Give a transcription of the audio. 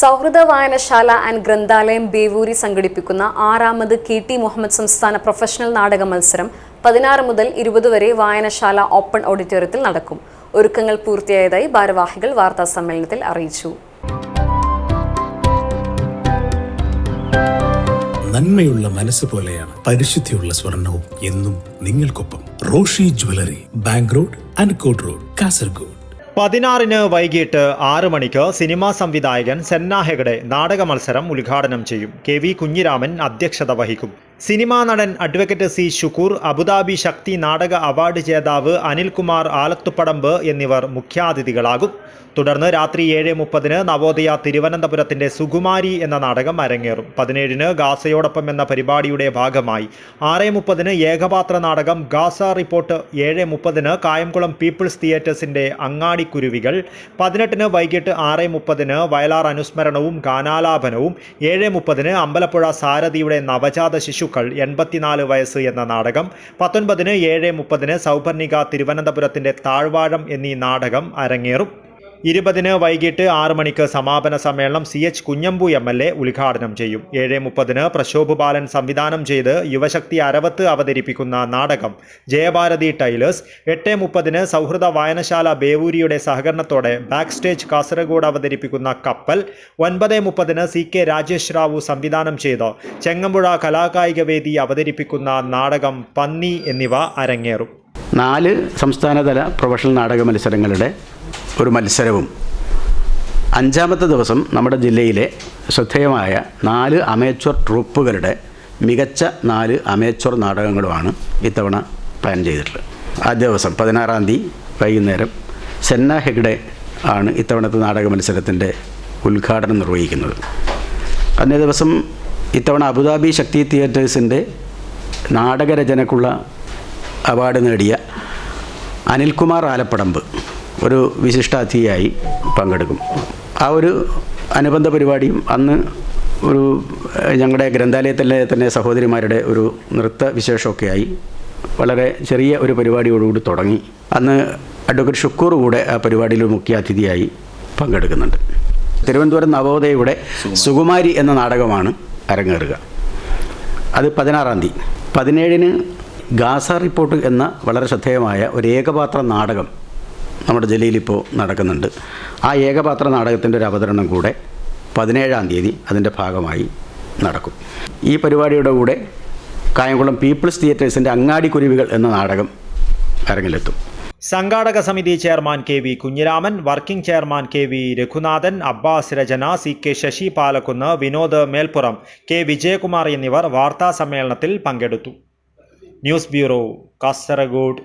സൗഹൃദ വായനശാല ആൻഡ് ഗ്രന്ഥാലയം ബേവൂരി സംഘടിപ്പിക്കുന്ന ആറാമത് കെ ടി മുഹമ്മദ് സംസ്ഥാന പ്രൊഫഷണൽ നാടക മത്സരം പതിനാറ് മുതൽ ഇരുപത് വരെ വായനശാല ഓപ്പൺ ഓഡിറ്റോറിയത്തിൽ നടക്കും. ഒരുക്കങ്ങൾ പൂർത്തിയായതായി ഭാരവാഹികൾ വാർത്താ സമ്മേളനത്തിൽ അറിയിച്ചു. നന്മയുള്ള മനസ്സ് പോലെയാണ് പരിശുദ്ധിയുള്ള സ്വർണവും എന്നും നിങ്ങൾക്കൊപ്പം Roshi jewellery bank road Ankot road Kasaragod. പതിനാറിന് വൈകിട്ട് ആറ് മണിക്ക് സിനിമാ സംവിധായകൻ സെന്നാഹെഗഡെ നാടക മത്സരം ഉദ്ഘാടനം ചെയ്യും. കെ വി കുഞ്ഞിരാമൻ അധ്യക്ഷത വഹിക്കും. സിനിമാ നടൻ advocate C Shukkur Abu Dhabi Sakthi നാടക അവാർഡ് ജേതാവ് അനിൽകുമാർ ആലത്തുപടമ്പ് എന്നിവർ മുഖ്യാതിഥികളാകും. തുടർന്ന് രാത്രി ഏഴ് മുപ്പതിന് നവോദയ തിരുവനന്തപുരത്തിന്റെ സുകുമാരി എന്ന നാടകം അരങ്ങേറും. പതിനേഴിന് ഗാസയോടൊപ്പം എന്ന പരിപാടിയുടെ ഭാഗമായി. ആറ് മുപ്പതിന് ഏകപാത്ര നാടകം ഗാസ റിപ്പോർട്ട്. ഏഴ് മുപ്പതിന് കായംകുളം പീപ്പിൾസ് തിയേറ്റേഴ്സിന്റെ അങ്ങാടിക്കുരുവികൾ. പതിനെട്ടിന് വൈകിട്ട് ആറ് മുപ്പതിന് വയലാർ അനുസ്മരണവും ഗാനാലാപനവും. ഏഴ് മുപ്പതിന് അമ്പലപ്പുഴ സാരഥിയുടെ നവജാത ശിശുക്കൾ എൺപത്തിനാല് വയസ്സ് എന്ന നാടകം പത്തൊൻപതിന് ഏഴ് മുപ്പതിന് സൗപർണിക തിരുവനന്തപുരത്തിന്റെ താഴ്വാഴം എന്നീ നാടകം അരങ്ങേറും. ഇരുപതിന് വൈകിട്ട് ആറ് മണിക്ക് സമാപന സമ്മേളനം C H Kunhambu M L A ഉദ്ഘാടനം ചെയ്യും. ഏഴ് മുപ്പതിന് പ്രശോഭ് ബാലൻ സംവിധാനം ചെയ്ത് യുവശക്തി അരവത്ത് അവതരിപ്പിക്കുന്ന നാടകം ജയഭാരതി ടൈലേഴ്സ്. എട്ട് മുപ്പതിന് സൗഹൃദ വായനശാല ബേവൂരിയുടെ സഹകരണത്തോടെ ബാക്ക് സ്റ്റേജ് കാസർഗോഡ് അവതരിപ്പിക്കുന്ന കപ്പൽ. ഒൻപത് മുപ്പതിന് സി കെ രാജേഷ് റാവു സംവിധാനം ചെയ്ത് ചെങ്ങമ്പുഴ കലാകായിക വേദി അവതരിപ്പിക്കുന്ന നാടകം പന്നി എന്നിവ അരങ്ങേറും. നാല് സംസ്ഥാനതല പ്രൊഫഷണൽ നാടക മത്സരങ്ങളുടെ ഒരു മത്സരവും. അഞ്ചാമത്തെ ദിവസം നമ്മുടെ ജില്ലയിലെ ശ്രദ്ധേയമായ നാല് അമേച്വർ ട്രൂപ്പുകളുടെ മികച്ച നാല് അമേച്വർ നാടകങ്ങളുമാണ് ഇത്തവണ പ്ലാൻ ചെയ്തിട്ടുള്ളത്. ആ ദിവസം പതിനാറാം തീയതി വൈകുന്നേരം സെന്ന ഹെഗ്ഡെ ആണ് ഇത്തവണത്തെ നാടക മത്സരത്തിന്റെ ഉദ്ഘാടനം നിർവഹിക്കുന്നത്. അന്നേ ദിവസം ഇത്തവണ അബുദാബി ശക്തി തിയേറ്റേഴ്സിന്റെ നാടകരചനക്കുള്ള അവാർഡ് നേടിയ അനിൽകുമാർ ആലപ്പടമ്പ് ഒരു വിശിഷ്ടാതിഥിയായി പങ്കെടുക്കും. ആ ഒരു അനുബന്ധ പരിപാടിയും അന്ന് ഒരു ഞങ്ങളുടെ ഗ്രന്ഥാലയത്തിലെ തന്നെ സഹോദരിമാരുടെ ഒരു നൃത്ത വിശേഷമൊക്കെയായി വളരെ ചെറിയ ഒരു പരിപാടിയോടുകൂടി തുടങ്ങി. അന്ന് അഡ്വക്കേറ്റ് ഷുക്കൂർ കൂടെ ആ പരിപാടിയിൽ മുഖ്യാതിഥിയായി പങ്കെടുക്കുന്നുണ്ട്. തിരുവനന്തപുരം നവോദയയുടെ സുകുമാരി എന്ന നാടകമാണ് അരങ്ങേറുക. അത് പതിനാറാം തീയതി. പതിനേഴിന് ഗാസ റിപ്പോർട്ട് എന്ന വളരെ ശ്രദ്ധേയമായ ഒരു ഏകപാത്ര നാടകം നമ്മുടെ ജില്ലയിൽ ഇപ്പോൾ നടക്കുന്നുണ്ട്. ആ ഏകപാത്ര നാടകത്തിന്റെ ഒരു അവതരണം കൂടെ പതിനേഴാം തീയതി അതിന്റെ ഭാഗമായി നടക്കും. ഈ പരിപാടിയുടെ കൂടെ കായംകുളം പീപ്പിൾസ് തിയേറ്റേഴ്സിന്റെ അങ്ങാടിക്കുരുവികൾ എന്ന നാടകം അരങ്ങിലെത്തും. സംഘാടക സമിതി chairman K V Kunhiraman working chairman K V Raghunathan Abbas രചന C K Sasi Palakkunnu Vinod Melpuram K Vijayakumar എന്നിവർ വാർത്താ സമ്മേളനത്തിൽ പങ്കെടുത്തു. News bureau Kasaragod